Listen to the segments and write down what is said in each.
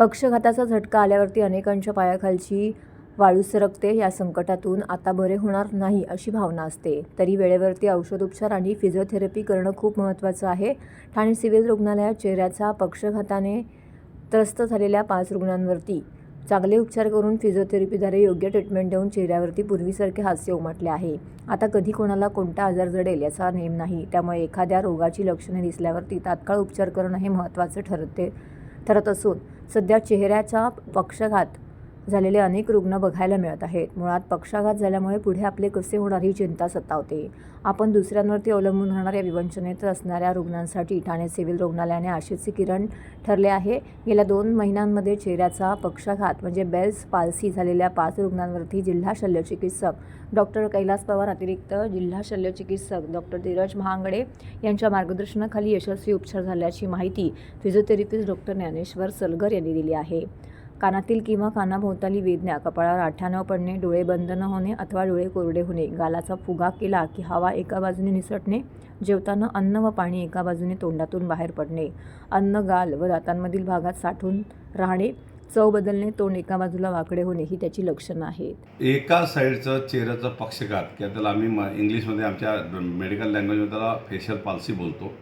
पक्षघाताचा झटका आल्यावरती अनेकांच्या पायाखालची वाळू सरकते या संकटातून आता बरे होणार नाही अशी भावना असते. तरी वेळेवरती औषधोपचार आणि फिजिओथेरपी करणं खूप महत्त्वाचं आहे. ठाणे सिव्हिल रुग्णालयात चेहऱ्याचा पक्षघाताने त्रस्त झालेल्या पाच रुग्णांवरती चांगले उपचार करून फिजिओथेरपीद्वारे योग्य ट्रीटमेंट देऊन चेहऱ्यावरती पूर्वीसारखे हास्य उमटले आहे. आता कधी कोणाला कोणता आजार जडेल याचा नेम नाही. त्यामुळे एखाद्या रोगाची लक्षणे दिसल्यावरती तात्काळ उपचार करणं हे महत्त्वाचं ठरते ठरत असून सध्या चेहऱ्याचा पक्षघात. झालेले अनेक रुग्ण बघायला मिळत आहेत. मुळात पक्षाघात झाल्यामुळे पुढे आपले कसे होणार ही चिंता सतावते. आपण दुसऱ्यांवरती अवलंबून राहणाऱ्या विवंचनेत असणाऱ्या रुग्णांसाठी ठाणे सिव्हिल रुग्णालयाने आशेचे किरण ठरले आहे. गेल्या दोन महिन्यांमध्ये चेहऱ्याचा पक्षाघात म्हणजे बेल्स पाल्सी झालेल्या पाच रुग्णांवरती जिल्हा शल्यचिकित्सक डॉक्टर कैलास पवार अतिरिक्त जिल्हा शल्यचिकित्सक डॉक्टर धीरज महांगडे यांच्या मार्गदर्शनाखाली यशस्वी उपचार झाल्याची माहिती फिजिओथेरपिस्ट डॉक्टर ज्ञानेश्वर सलगर यांनी दिली आहे. कानातील किंवा कानाभोवताली वेदना कपाळावर आठ्यानं पडणे डोळे बंद न होणे अथवा डोळे कोरडे होणे गालाचा फुगा केला की हवा एका बाजूने निसटणे जेवताना अन्न व पाणी एका बाजूने तोंडातून बाहेर पडणे. अन्न गाल व दातांमधील भागात साठून राहणे चव बदलणे तोंड एका बाजूला वाकडे होणे ही त्याची लक्षणं आहेत. एका साईडचं चेहऱ्याचा पक्षघात किंवा त्याला आम्ही म इंग्लिशमध्ये आमच्या मेडिकल लँग्वेजमध्ये त्याला फेशियल पाल्सी बोलतो.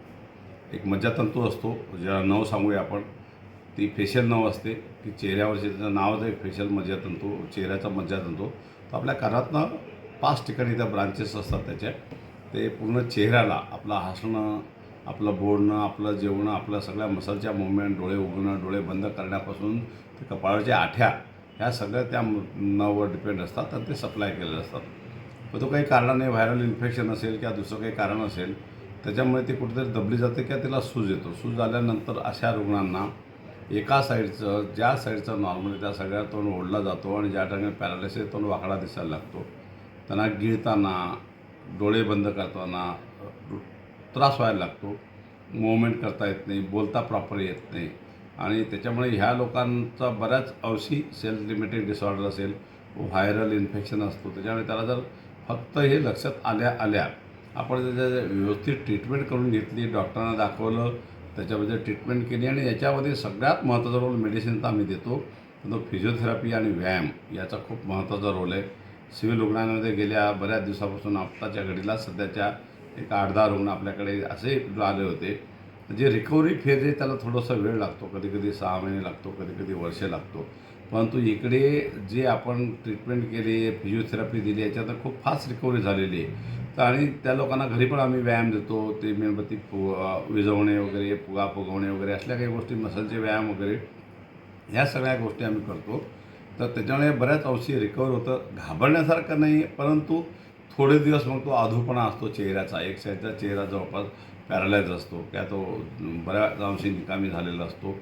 एक मज्जातंतू असतो ज्याला नऊ सांगूया आपण. ती फेशियल नव असते. की चेहऱ्यावरचे त्याचं नाव आहे फेशियल मज्जातंतू चेहऱ्याचा मज्जातंतू तर आपल्या कानातनं पाच ठिकाणी त्या ब्रांचेस असतात त्याच्या. ते पूर्ण चेहऱ्याला आपलं हसणं आपलं बोलणं आपलं जेवणं आपल्या सगळ्या मसलच्या मुवमेंट डोळे उघडणं डोळे बंद करण्यापासून ते कपाळाच्या आठ्या ह्या सगळ्या त्या नवर डिपेंड असतात आणि ते सप्लाय केलेले असतात. मग तो काही कारणाने व्हायरल इन्फेक्शन असेल किंवा दुसरं काही कारण असेल त्याच्यामुळे ती कुठेतरी दबली जाते किंवा तिला सूज येतो. सूज आल्यानंतर अशा रुग्णांना एका साईडचं ज्या साईडचं नॉर्मली त्या सगळ्या तोंड ओढला जातो आणि ज्या ठिकाणी पॅरालिसिस तोंड वाकडा दिसायला लागतो. त्यांना गिळताना डोळे बंद करताना त्रास व्हायला लागतो. मुवमेंट करता येत नाही बोलता प्रॉपर येत नाही. आणि त्याच्यामुळे ह्या लोकांचा बऱ्याच अंशी सेल्फ लिमिटेड डिसऑर्डर असेल व्हायरल इन्फेक्शन असतो. त्याच्यामुळे त्याला जर फक्त हे लक्षात आल्या आल्या आपण त्याच्या व्यवस्थित ट्रीटमेंट करून घेतली डॉक्टरांना दाखवलं त्याच्यामध्ये ट्रीटमेंट केली आणि याच्यामध्ये सगळ्यात महत्त्वाचा रोल मेडिसिनचा आम्ही देतो. तो फिजिओथेरपी आणि व्यायाम याचा खूप महत्त्वाचा रोल आहे. सिव्हिल रुग्णालयामध्ये गेल्या बऱ्याच दिवसापासून आत्ताच्या घडीला सध्याच्या एक आठ दहा रुग्ण आपल्याकडे असे आले होते. जे रिकव्हरी फेज आहे त्याला थोडासा वेळ लागतो. कधी कधी सहा महिने लागतो कधी कधी वर्षे लागतो. परंतु इकडे जे आपण ट्रीटमेंट केली फिजिओथेरपी दिली याच्यात खूप फास्ट रिकव्हरी झालेली आहे. तर आणि त्या लोकांना घरी पण आम्ही व्यायाम देतो. ते मेणबत्ती फु विझवणे वगैरे फुगा फुगवणे वगैरे असल्या काही गोष्टी मसलचे व्यायाम वगैरे ह्या सगळ्या गोष्टी आम्ही करतो. तर त्याच्यामुळे बऱ्याच अंशी रिकवर होतं. घाबरण्यासारखं नाही परंतु थोडे दिवस मग तो अधूपणा असतो चेहऱ्याचा. एक साईडचा चेहरा जवळपास पॅरालाइज असतो किंवा तो बऱ्याच अंशी निकामी झालेला असतो.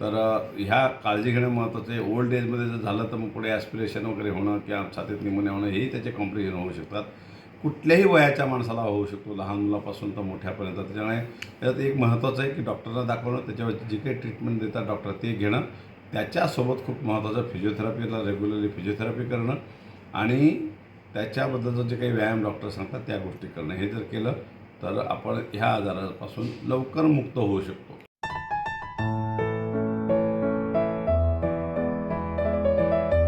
तर ह्या काळजी घेणं महत्त्वाचं आहे. ओल्ड एजमध्ये जर झालं तर मग पुढे ॲस्पिरेशन वगैरे होणं किंवा छातीत निमोनिया होणं हेही त्याचे कॉम्प्लिकेशन होऊ शकतात. कुठल्याही वयाच्या माणसाला होऊ शकतो. लहान मुलापासून तर मोठ्यापर्यंत. त्याच्यामुळे त्याच्यात एक महत्त्वाचं आहे की डॉक्टरला दाखवणं त्याच्यावर जे काही ट्रीटमेंट देतात डॉक्टर ते घेणं. त्याच्यासोबत खूप महत्त्वाचं फिजिओथेरपीला रेग्युलरली फिजिओथेरपी करणं आणि त्याच्याबद्दलचं जे काही व्यायाम डॉक्टर सांगतात त्या गोष्टी करणं. हे जर केलं तर आपण ह्या आजारापासून लवकर मुक्त होऊ शकतो.